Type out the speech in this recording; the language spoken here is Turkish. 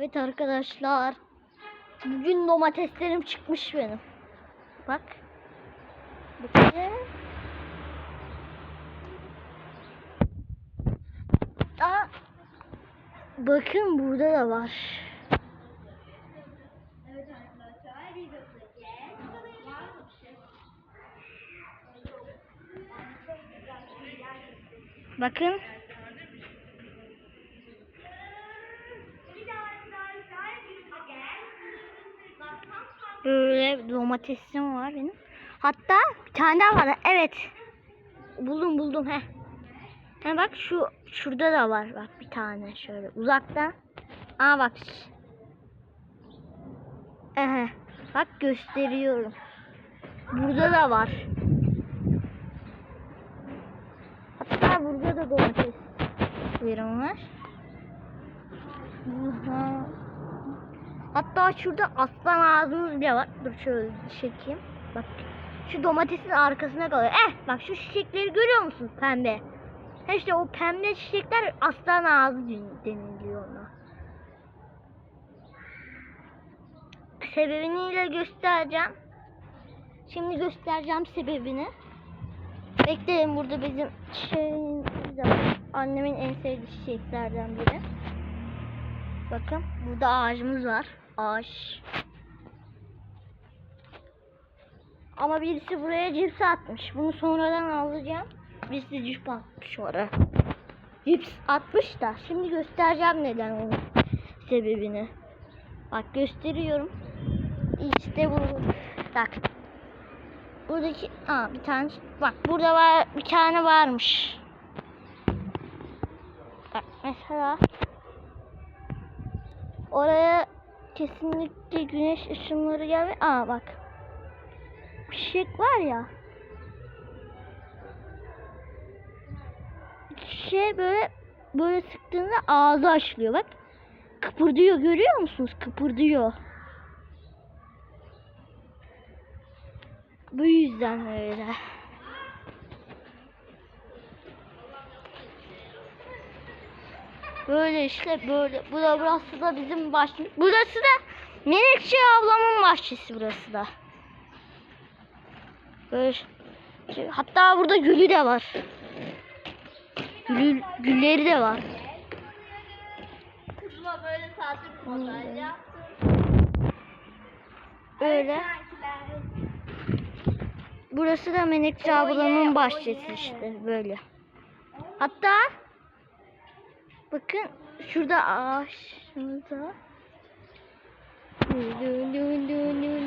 Evet arkadaşlar. Bugün domateslerim çıkmış benim. Bak. Bakın. Aa, bakın burada da var. Bakın. Böyle domatesim var benim. Hatta bir tane daha var. Evet. Buldum buldum he. He bak şu şurada da var bak bir tane şöyle uzakta. Aa bak. Ehe. Bak gösteriyorum. Burada da var. Hatta burada da domates verim var. Hatta şurada aslan ağzımız bile var. Dur şöyle çekeyim. Bak şu domatesin arkasına kalıyor. Eh bak şu çiçekleri görüyor musun pembe? Ha işte o pembe çiçekler aslan ağzı den- deniliyor ona. Sebebini göstereceğim. Şimdi göstereceğim sebebini. Bekleyin burada bizim var. Annemin en sevdiği çiçeklerden biri. Bakın burada ağacımız var. Ağaç. Ama birisi buraya cips atmış. Bunu sonradan alacağım. Birisi cips atmış oraya. Cips atmış da. Şimdi göstereceğim neden onun sebebini. Bak gösteriyorum. İşte bu. Bak. Buradaki aa bir tane bak burada var bir tane varmış. Bak mesela oraya kesinlikle güneş ışınları gelme. Aa bak. Fişek var ya. Şey böyle böyle sıktığında ağzı açılıyor bak. Kıpırdıyor görüyor musunuz? Kıpırdıyor. Bu yüzden öyle. Böyle işte böyle. Bu da burası da bizim bahçemiz. Burası da Menekşe ablamın bahçesi burası da. Böyle hatta burada gülü de var. Gül, gülleri de var. Kızıma böyle masaj Hmm. yaptım. Böyle. Burası da Menekşe ablamın bahçesi işte böyle. Hatta Bakın şurada ağaçımıza. Lü lü lü lü.